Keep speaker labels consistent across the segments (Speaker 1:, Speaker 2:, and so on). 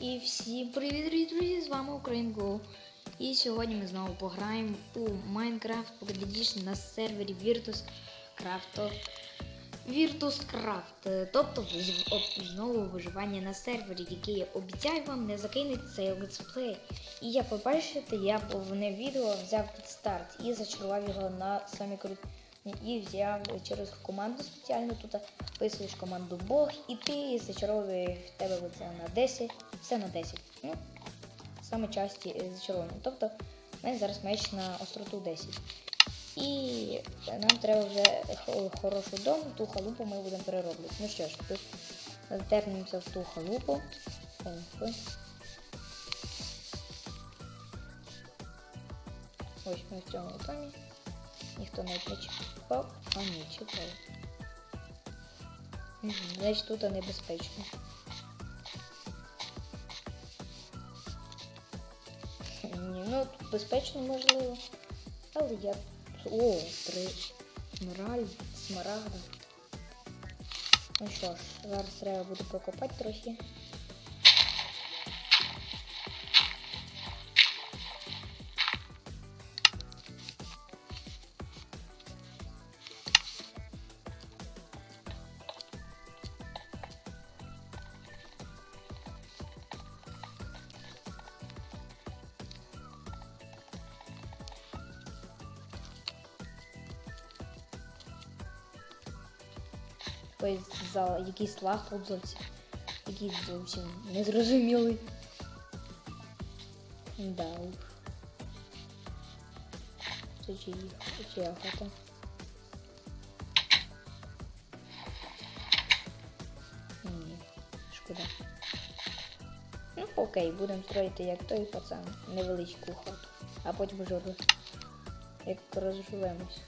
Speaker 1: І всім привіт, друзі! З вами UkraineGo. І сьогодні ми знову пограємо у Minecraft Pocket на сервері Virtus.craft. Virtus.craft, тобто знову виживання на сервері, який я обіцяю вам не закинуть цей летсплей. І як ви бачите, я повне відео взяв під старт і зачарував його на самі круті. І взяв через команду спеціально тут висвіш команду Бог, і ти зачаровуєш в тебе оце на 10, все на 10. Ну, саме часті зачаровані. Тобто, в зараз меч на остроту 10. І нам треба вже хо- хорошу дом, ту халупу ми будемо перероблювати. Ну що ж, тут тернемося в ту халупу. Ось ми в цьому домі. Ніхто не чіпав, а ні, чіпав. Значить тут небезпечно. Ні, ну безпечно можливо. Але я. О, три смарагд, смарагда. Ну що ж, зараз треба буде прокопати трохи. За якийсь лаг тут. Якийсь зовсім незрозумілий. Да уж. Це чиї чия хата. Ні, шкода. Ну окей, будемо строїти як той пацан, невеличку хату. А потім вже як розживемось.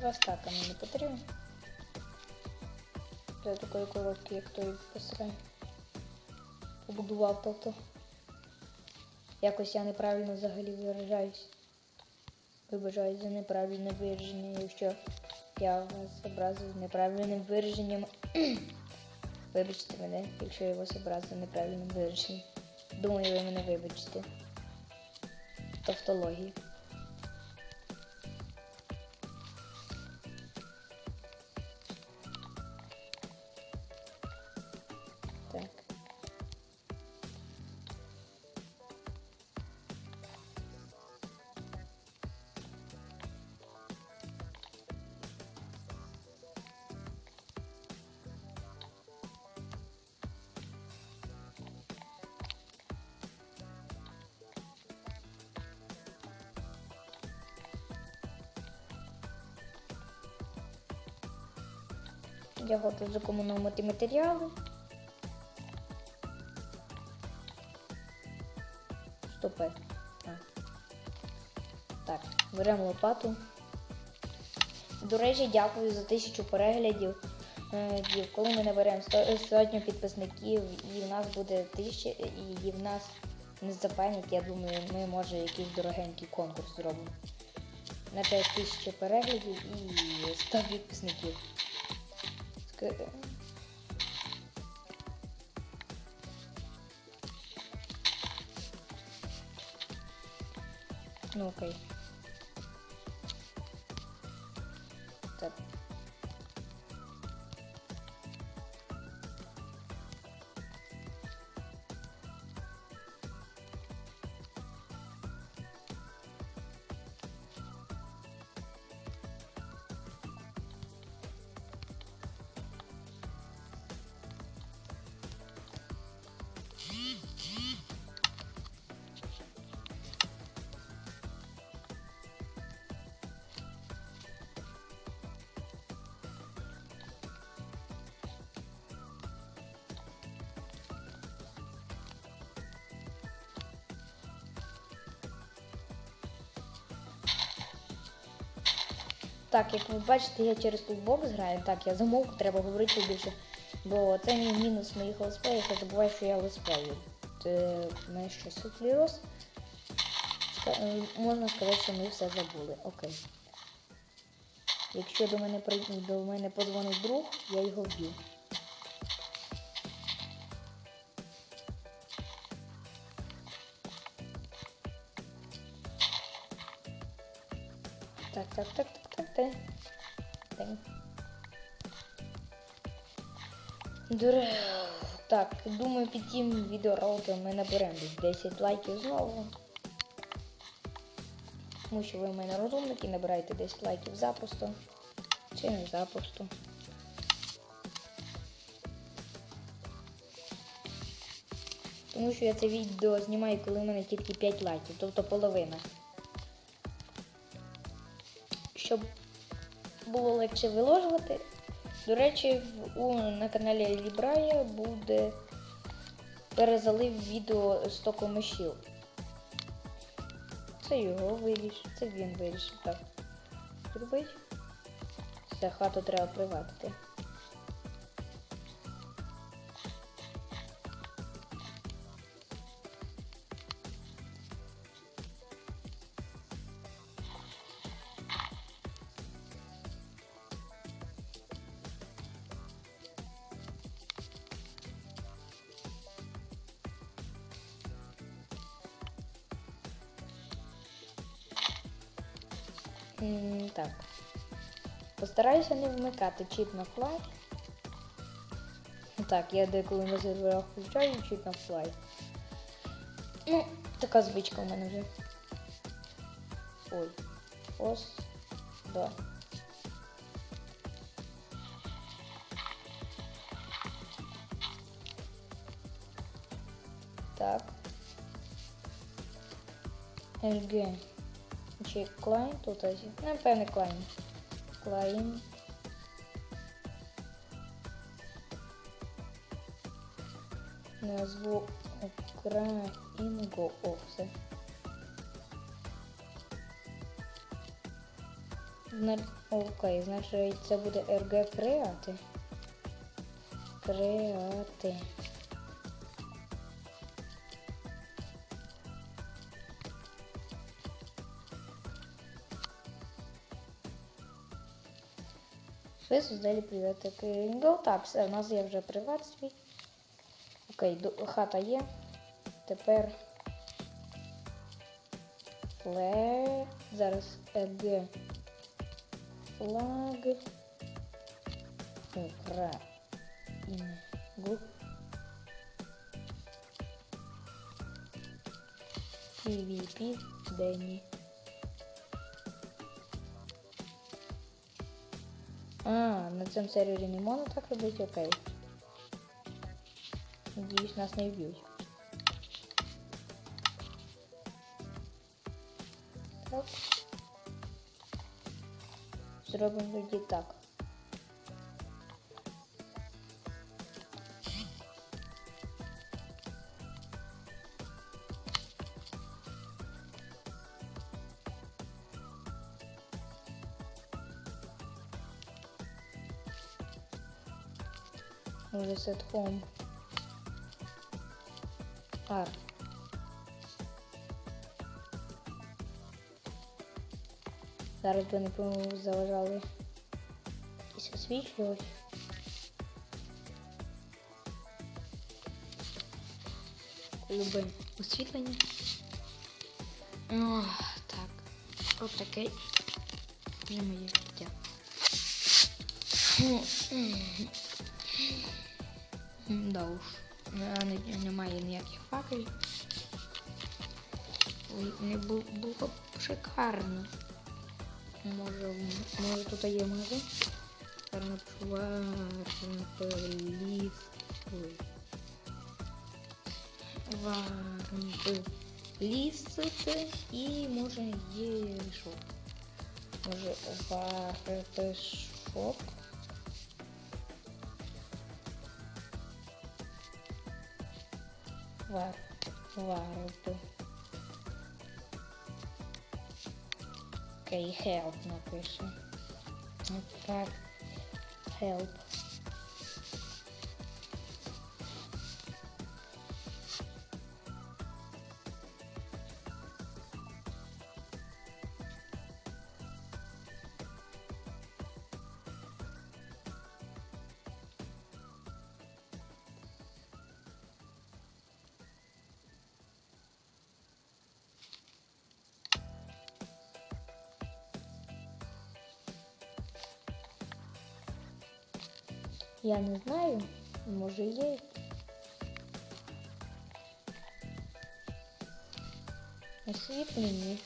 Speaker 1: Два стака мені потрібно. Для такої коробки, як той посрай. Побудував тобто. Якось я неправильно взагалі виражаюсь. Вибажаю за неправильне вираження, якщо я вас образив неправильним вираженням. Вибачте мене, якщо я вас образив неправильним вираженням. Думаю, ви мене вибачите. Тавтології. Я готовий закомунувати матеріали. Стопе. А. Так, беремо лопату. До речі, дякую за тисячу переглядів. Е, Коли ми наберемо сотню підписників, і в нас буде тисяча, і в нас не запевнять, я думаю, ми може якийсь дорогенький конкурс зробимо. Наче тисяча переглядів і 100 підписників. Ск- Ну окей. Так. Так, як ви бачите, я через тулбокс граю. Так, я замовку, треба говорити більше. Бо це мій мінус моїх летсплеїв, я забуваю, що я летсплею. Це мене що, склероз? е, можна сказати, що ми все забули. Окей. Якщо до мене до мене подзвонить друг, я його вб'ю. Так, так, так, так, так, так. Так. Думаю, під тим відеороликом ми наберемо 10 лайків знову. Тому що ви в мене розумники, набираєте 10 лайків запросто. Чи не запросто. Тому що я це відео знімаю, коли в мене тільки 5 лайків, тобто половина. Щоб було легше виложувати. До речі, у, на каналі Лібрая буде перезалив відео з токомишів. Це його вирішив, це він вирішив так зробити. Все, хату треба приватити. Так. Постараюся не вмикати чіт на флай. Так, я деколи на серверах включаю чіт на флай. Ну, така звичка в мене вже. Ой. Ось. Да. Так. LG. Чи клайн тут ось. Напевне клайн. Клайн. Назву Українго. О, все. Зна... Окей, значить це буде RG Креати. Креати. Ви создали приват Киринго. Так, все, у нас є вже приват свій. Окей, хата є. Тепер флег. Зараз ЕГ. Флаг. Українгу. PvP Дені. А, на цьому сервері не можна так робити, окей. Надіюсь, нас не вб'ють. Так. Зробимо тоді так. Reset home. R. Зараз би не помилу заважали якісь освітлювати. Любе освітлення. Так. От таке є моє життя. Да уж. Е, Немає ніяких факелів. Не було б шикарно. Може, може тут є магазин? Варнполіс. Ой. Варнполісити і може є що? Може варпешоп? Вар. Варп. Окей, help напише. Так. Help. Я не знаю, може є. Освітлення.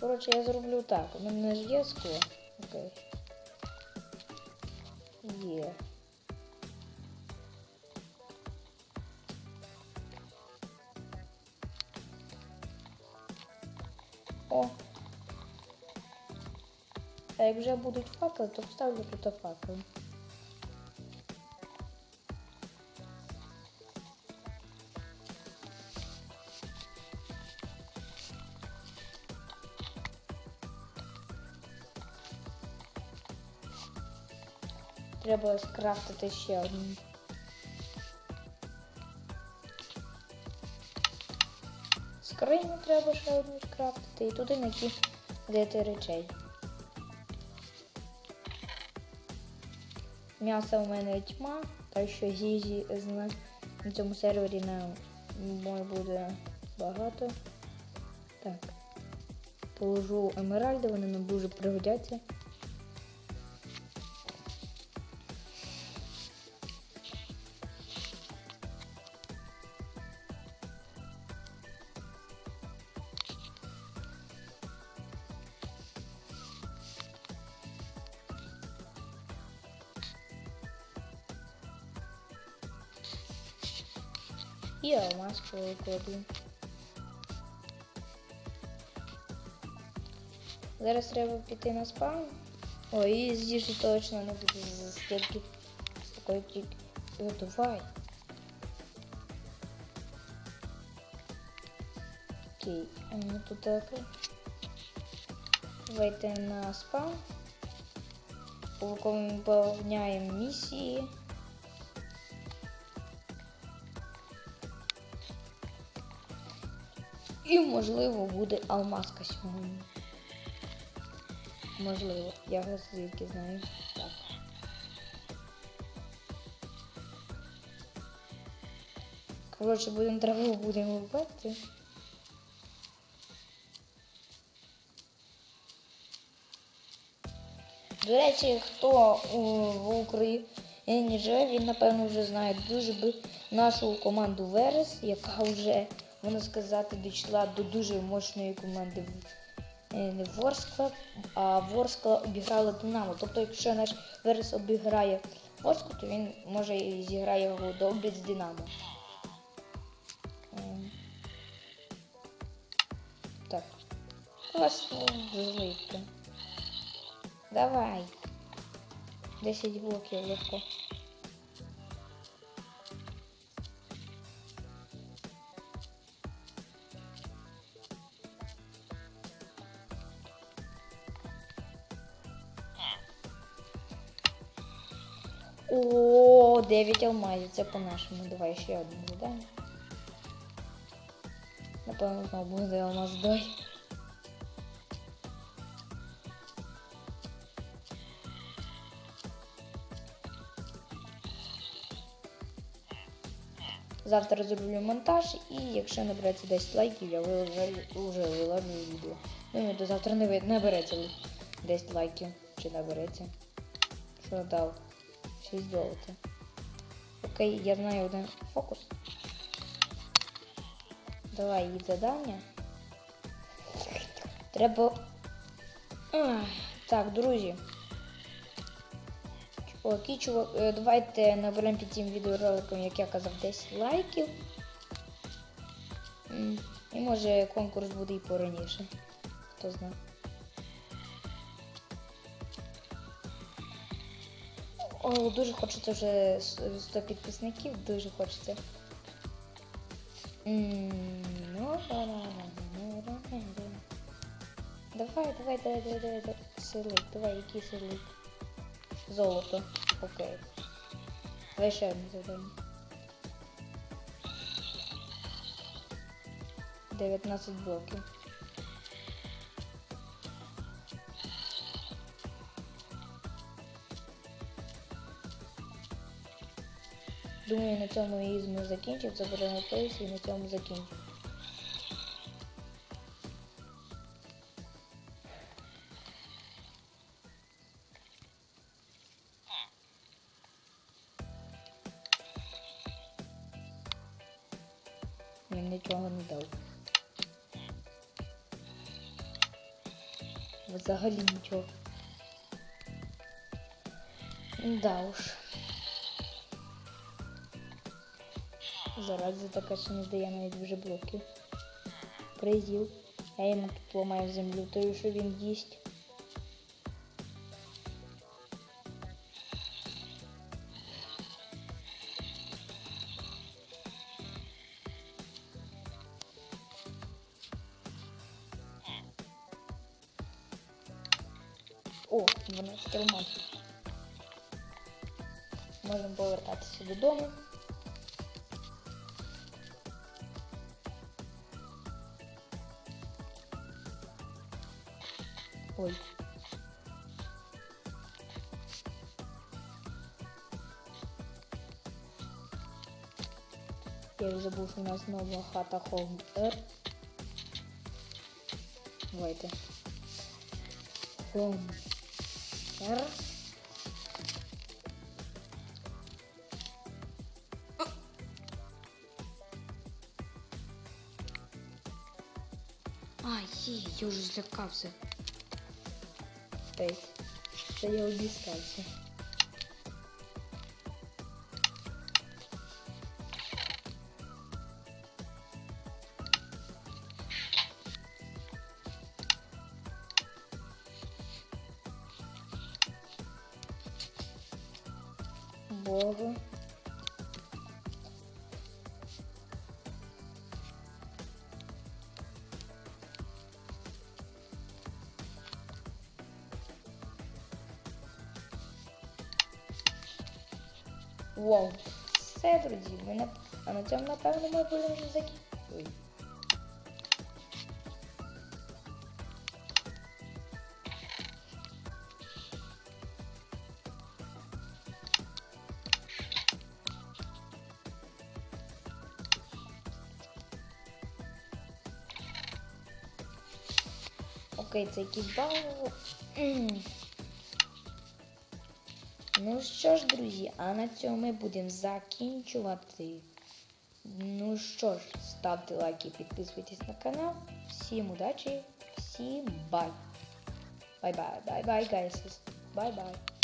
Speaker 1: Коротше, я зроблю так. У мене ж є скло. Окей. Є. О. А як вже будуть факели, то вставлю тут факел. Треба скрафтити ще одну. Скриню треба ще одну скрафтити і туди накидати речей. М'яса у мене тьма, так що зізі на, на цьому сервері на буде багато. Так. Положу емеральди, вони нам дуже пригодяться. І алмаз покладу. Зараз треба піти на спам. О, і з точно не буде стільки такої тільки. О, давай. Окей, а ми тут так. Вийти на спам. Виконуємо місії. І, можливо, буде алмазка сьогодні. Можливо, я звідки знаю. Так. Коротше, будемо траву будемо вбити. До речі, хто у, в Україні живе, він напевно вже знає дуже би нашу команду Верес, яка вже можна сказати, дійшла до дуже мощної команди не Ворскла, а Ворскла обіграла Динамо. Тобто, якщо наш Верес обіграє Ворску, то він може і зіграє його добре з Динамо. Так. Ось злитка. Давай. 10 блоків легко. О, 9 алмазів, це по-нашому. Давай ще одне завдання. Напевно, знову буде алмаз бой. Завтра зроблю монтаж і якщо набереться 10 лайків, я вже виложу відео. Ну, до завтра не набереться 10 лайків. Чи набереться. Що дав? 6 золота. Окей, я знаю один фокус. Давай їй задання. Треба. Так, друзі. Чуваки, чувак, е, давайте наберемо під цим відеороликом, як я казав, 10 лайків. І може конкурс буде і пораніше. Хто знає. О, дуже хочеться вже 100 підписників, дуже хочеться. Ну, Давай, давай, давай, давай, давай, давай. Сирлик, давай, який сирлик? Золото. Окей. Давай ще одне завдання. 19 блоків. Думаю, на цьому її закінчив, на пояс і на цьому закінчив. Він нічого не дав. Взагалі нічого. Да уж. Зараза така, що не здає навіть вже блоків. Призів. Я йому тут ламаю землю, тою, що він їсть. О, 12 алмазів. Можемо повертатися додому. Я вже забув, у нас нова хата Home R. Давайте. Home R. Ай, я уже злякався. Тобто, це я обіскався. Богу. Вау. Все, друзі, ми на... а на цьому, напевно, ми будемо вже Окей, якийсь бал. Ну що ж, друзі, а на цьому ми будемо закінчувати. Ну що ж, ставте лайки, підписуйтесь на канал. Всім удачі, всім бай. Бай-бай, бай-бай, гайс. Бай-бай.